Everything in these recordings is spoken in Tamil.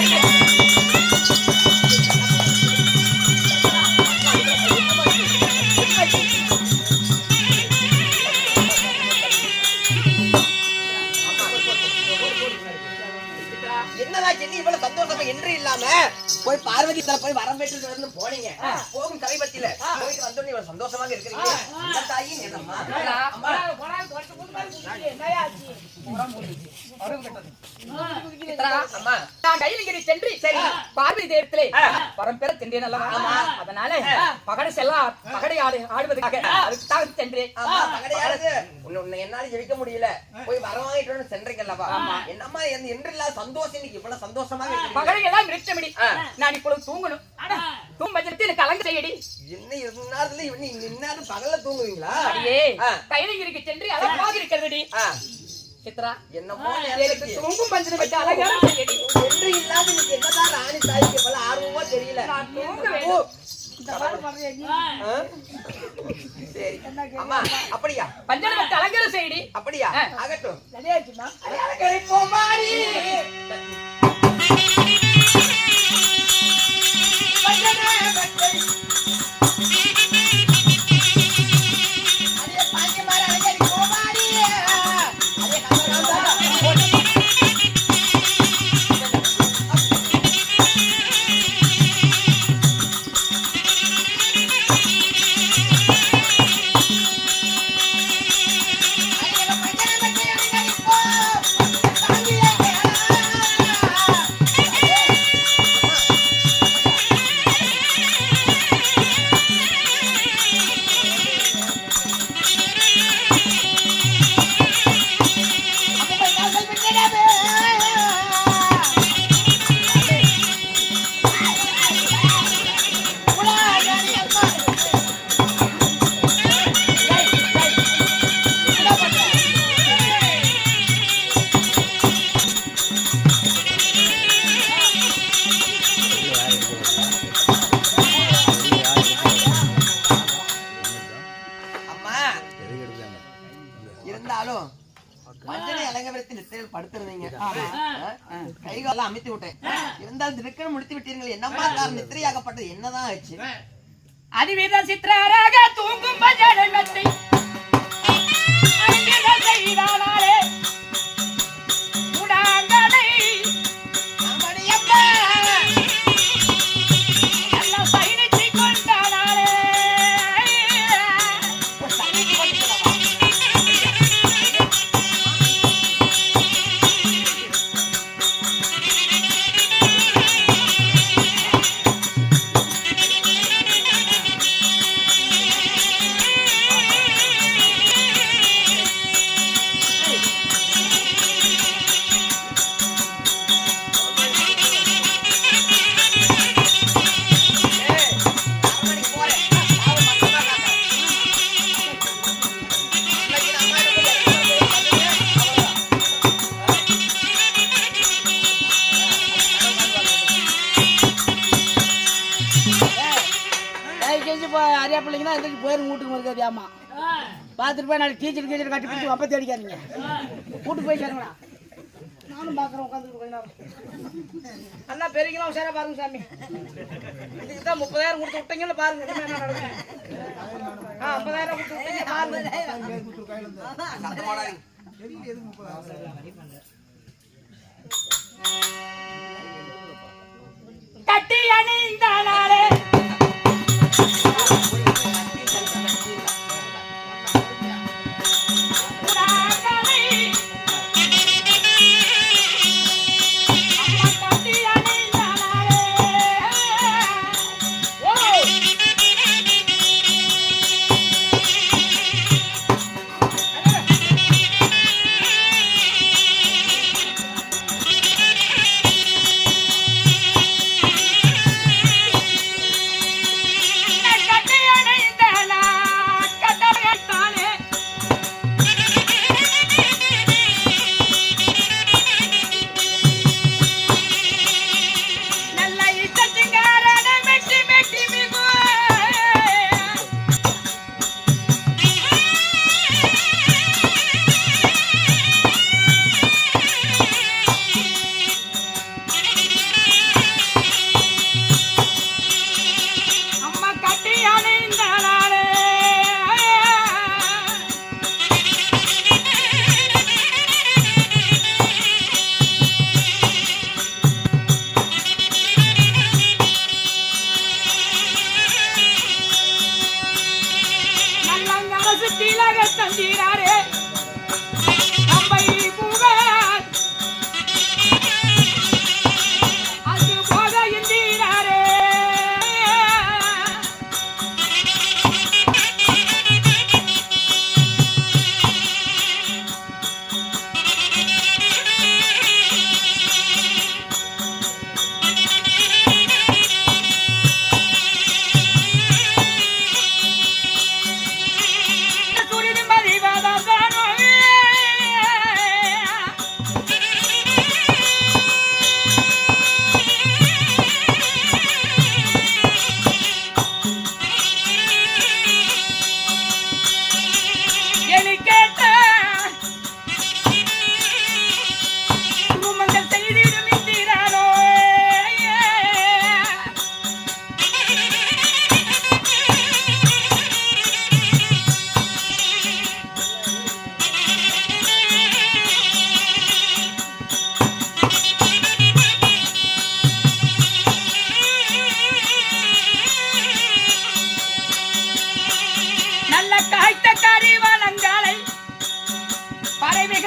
Yeah. தர போய் வரம் பெற்று போனீங்க. போகும் சமீபத்தில போயிட்டு வந்தோடனே இவ்வளவு சந்தோஷமாக இருக்கிறீங்க. இந்த தாயி என்னம்மா? அம்மா. அம்மா நான் கைலகிரி சென்று சரி. பார்வதி தேவத்திலே ஆ. வரம் பெற சென்றேன் அல்லவா. அதனால பகடை செல்ல பகடை ஆடு ஆடுவதற்காக அதுக்காக சென்றேன். உன்னை என்னால ஜெயிக்க முடியல. போய் வரம் வாங்கிட்டு வந்து சென்றீங்கல்லவா என்னம்மா என் என்றில்லா சந்தோஷம் இன்னைக்கு இவ்வளவு சந்தோஷமாக இருக்கிறீங்க. பகடை எல்லாம் நிறுத்தமிடி. நான் இப்பொழுது தூங்கணும். தூங்க பட்சத்தில் எனக்கு அலங்க செய்யடி. என்ன இருந்தாலும் இன்னும் இன்னாலும் பகல்ல தூங்குவீங்களா? அடியே. கைலகிரிக்கு சென்று அழகாக இருக்கிறது ஆ, சித்ரா என்னமோ எனக்கு நேரத்துக்கு தூங்கும் பஞ்சனை வச்சு அழகாக செய்யடி. என்று இல்லாத இன்னைக்கு என்னதான் ராணி தாய்க்கு போல ஆர்வமோ தெரியல. நான் தூங்க அப்படியா? அலங்காரம் செய்யடி. அப்படியா. ஆகட்டும். போமாடி. அம்மா இருந்தாலும் படுத்திருந்தீங்க கைகாலம் அமைத்து விட்டேன். இருந்தாலும் திடுக்கணும் முடித்து விட்டீர்கள். என்னம்மா காரணம் நித்திரையாகப்பட்டது. என்னதான் ஆச்சு அதிவித சித்திரராக தூங்கும் பஞ்சனை மெத்தை. அங்கித செய்தானாலே ஆமா. பார்த்துட்டு போய் நாளைக்கு டீச்சர் கீச்சர் கட்டி பிடிச்சி அப்பத்தி தேடிக்காதீங்க கூட்டு போய் சேருங்கண்ணா. நானும் பார்க்குறேன் உட்காந்துட்டு கொஞ்ச நேரம். அண்ணா பெரியங்களா உஷாரா பாருங்க சாமி. இதுக்கு தான் முப்பதாயிரம் கொடுத்து விட்டீங்கல்ல பாருங்க ஆ ஐம்பதாயிரம் கொடுத்து விட்டீங்க பாருங்க. கட்டி அணிந்தானாலே உடாங்கடை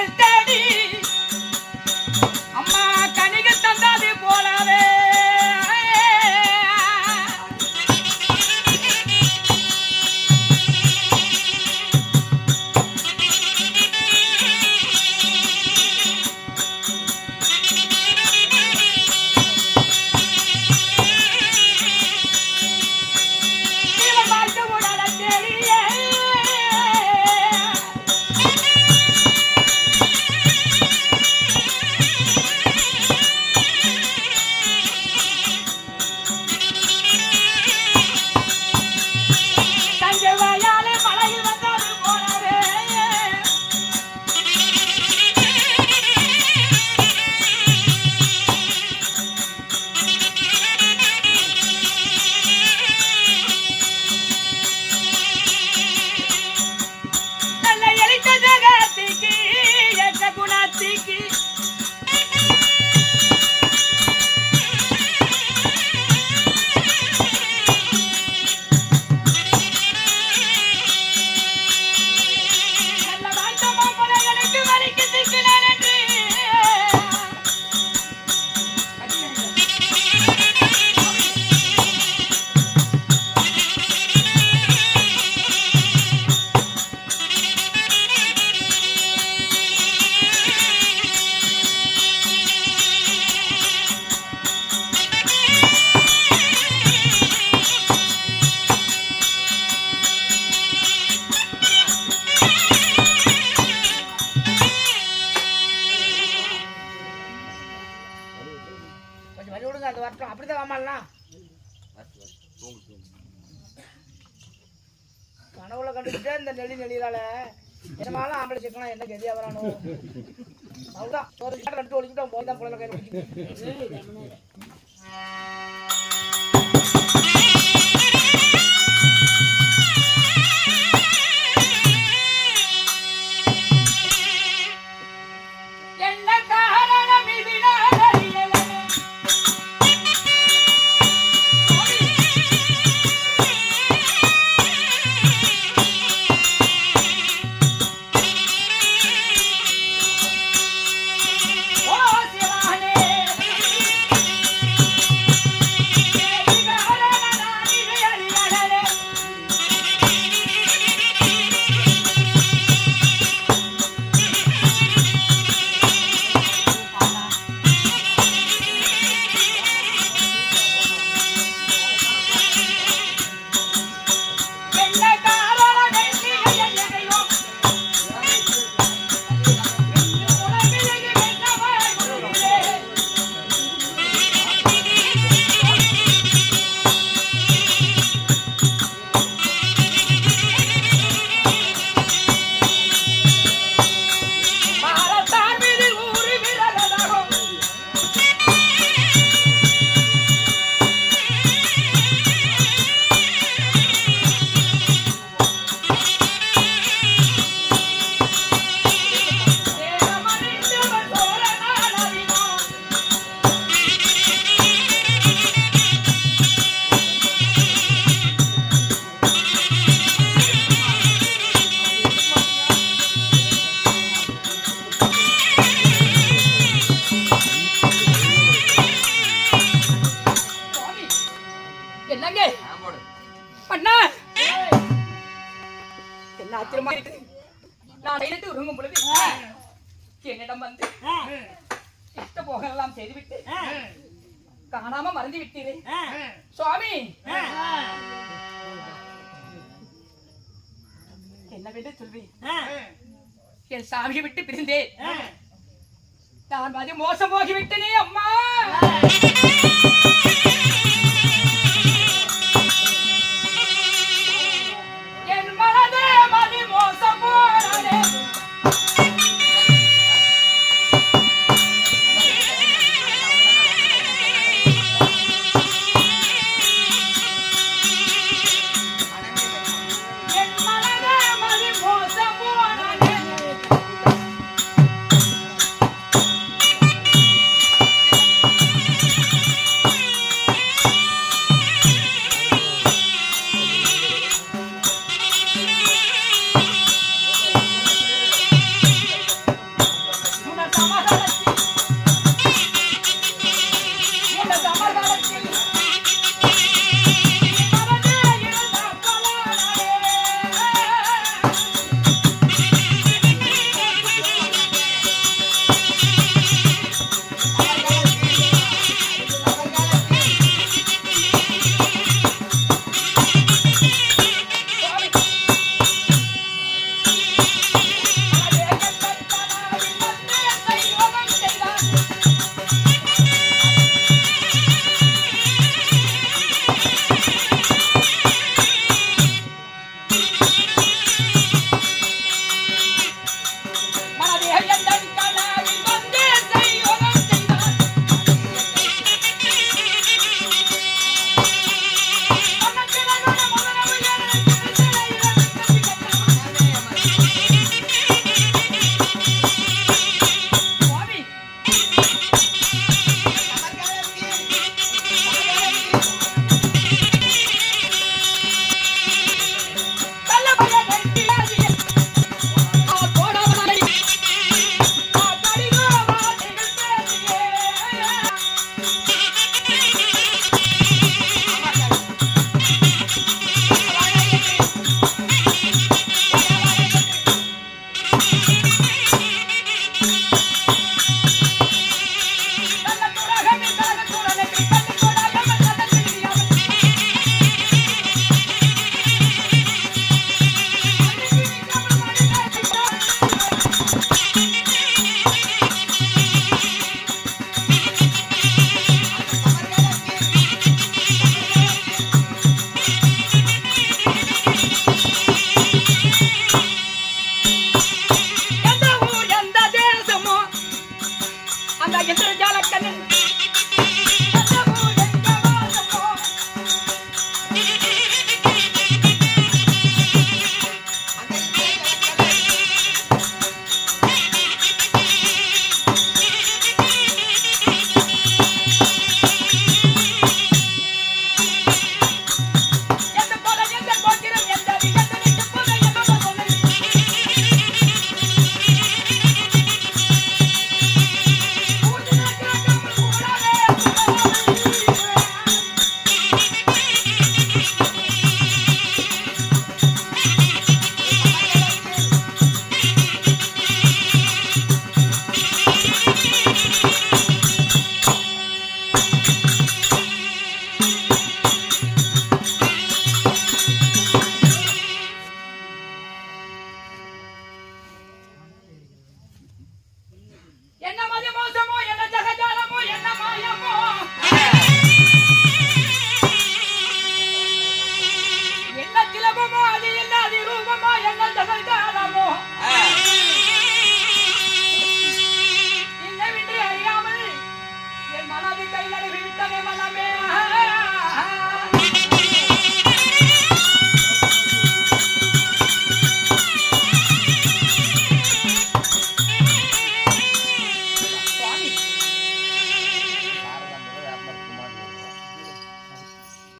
கனிகள் தேடி அம்மா கனிகள் தந்தாது போலாத கண்டுக்கிட்டே இந்த நெளி நெளியிலால என்னமாலும் ஆம்பளை சிக்கலாம் என்ன கதியா வரானோ அவ்வளோதான் ஒரு கிட்ட கட்டு ஒழிக்கிட்டு போய் தான் பிள்ளைங்க கையில் ஆச்சரியமா இருக்கு. நான் எடுத்து உறங்கும் பொழுது என்னிடம் வந்து இஷ்ட போகலாம் செய்துவிட்டு காணாம மறந்து விட்டீரே. சுவாமி! என்னவென்று சொல்வேன்? என் சாமியை விட்டு பிரிந்தேன். நான் மதி மோசம் போகிவிட்டனே அம்மா!